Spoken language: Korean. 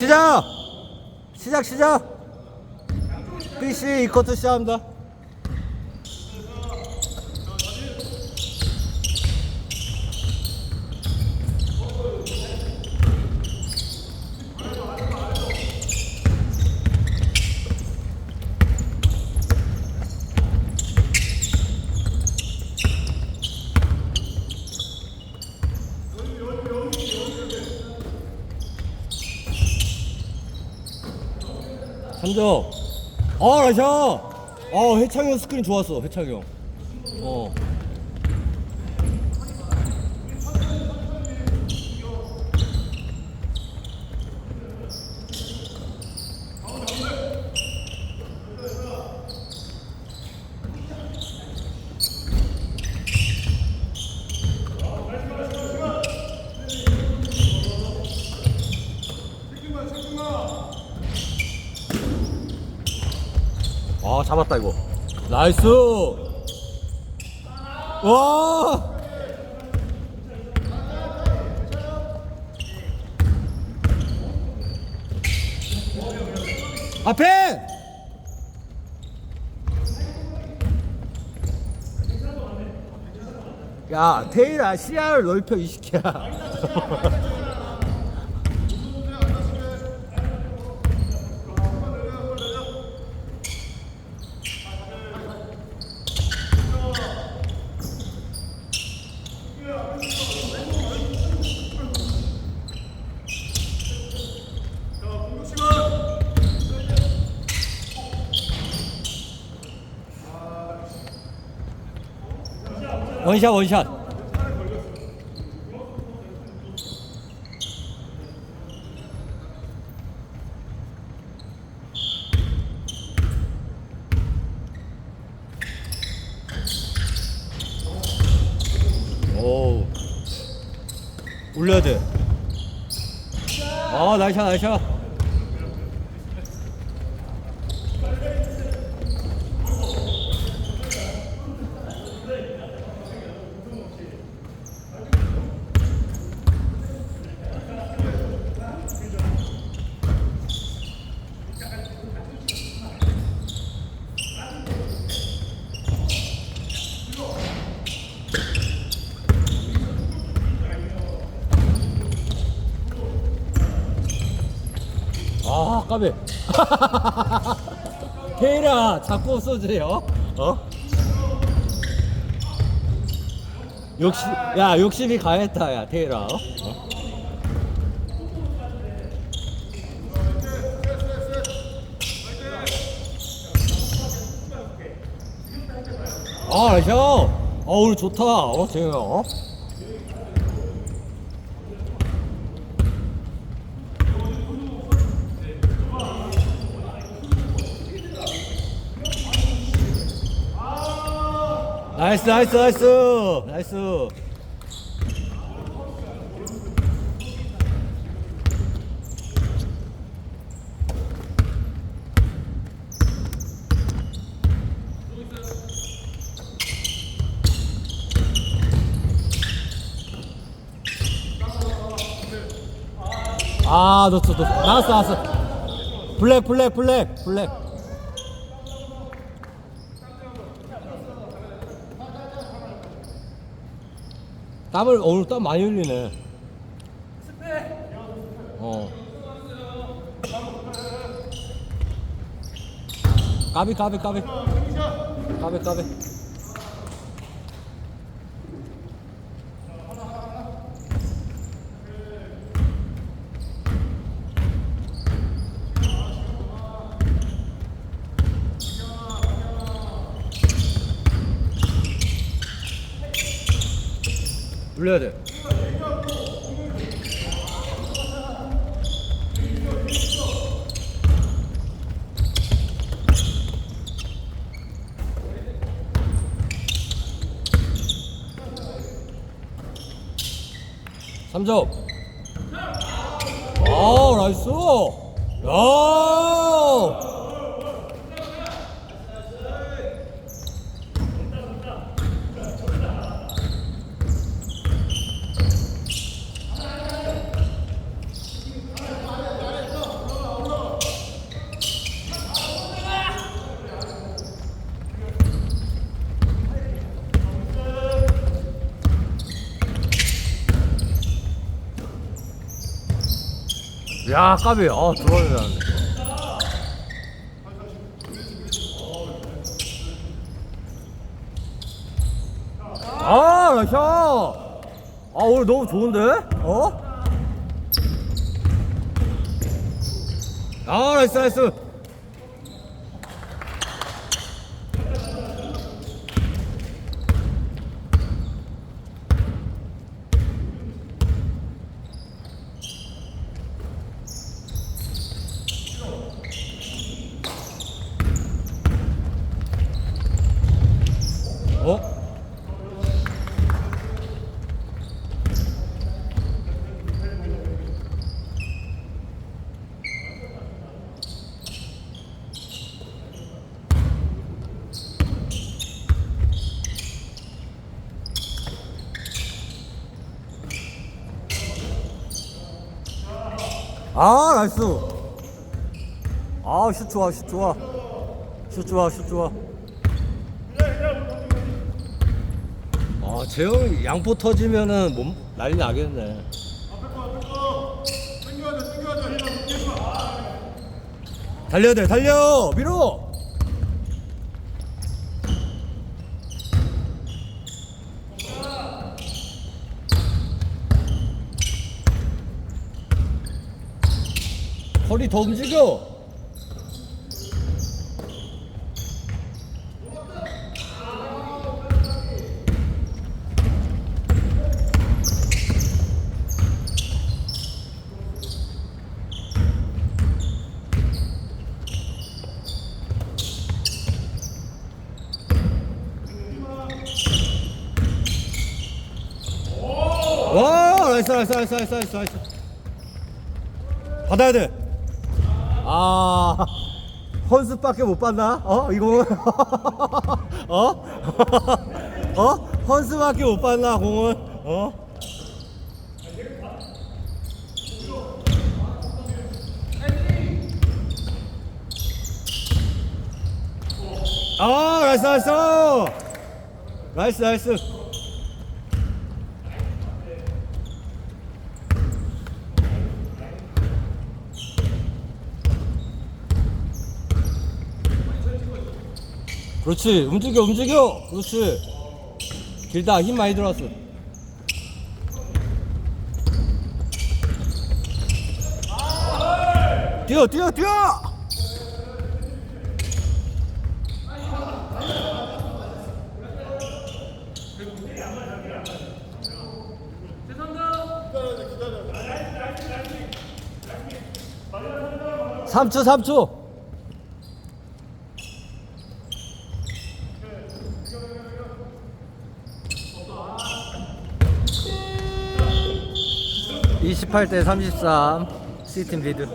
시작! 시작 시작! BC 이커트 시작합니다. 삼점 어, 나이스! 어, 해창이 형 스크린 좋았어, 해창이 형. 어. 아, 잡았다, 이거. 나이스! 와! 앞에! 야, 테일아, 시야를 넓혀, 이 새끼야. 원샷, 원샷. 오. 올려야 돼. 아, 나이샷, 나이샷. 아, 까비. 테일아, 자꾸 없어지요. 어? 욕심, 야, 욕심이 가했다, 야, 테일아. 어? 아, 나이스. 어, 오늘 좋다. 어, 재영아. 어? 나이스, 나이스, 나이스. 나이스. 아, 놓쳤, 놓쳤. 나왔어, 나왔어. 블랙, 블랙, 블랙, 블랙. 땀을 오늘 땀 많이 흘리네. 어. 까비 까비 까비. 까비 까비. 올려야 돼. 삼점 아, 나이스. 야! 야 까비. 아 들어가야. 되는데 아 나이스 아 오늘 너무 좋은데? 어? 아 나이스 나이스 어? 아 나이스. 아슛 좋아 슛 좋아. 슛 좋아 슛 좋아. 아 재영 양포 터지면은 몸 난리 나겠네. 달려야 돼 달려! 밀어 허리 더 움직여 와 나이스 나이스 나이스 나이스 나이스 받아야 돼. 아 헌스밖에 못 받나? 어 이거 어? 어? 헌스밖에 못 받나 공은? 어? 아 나이스 나이스 나이스 나이스 그렇지. 움직여 움직여. 그렇지. 길다 힘 많이 들어왔어. 뛰어 뛰어 뛰어! 삼초삼초 이십팔 대 삼십삼 C팀 리드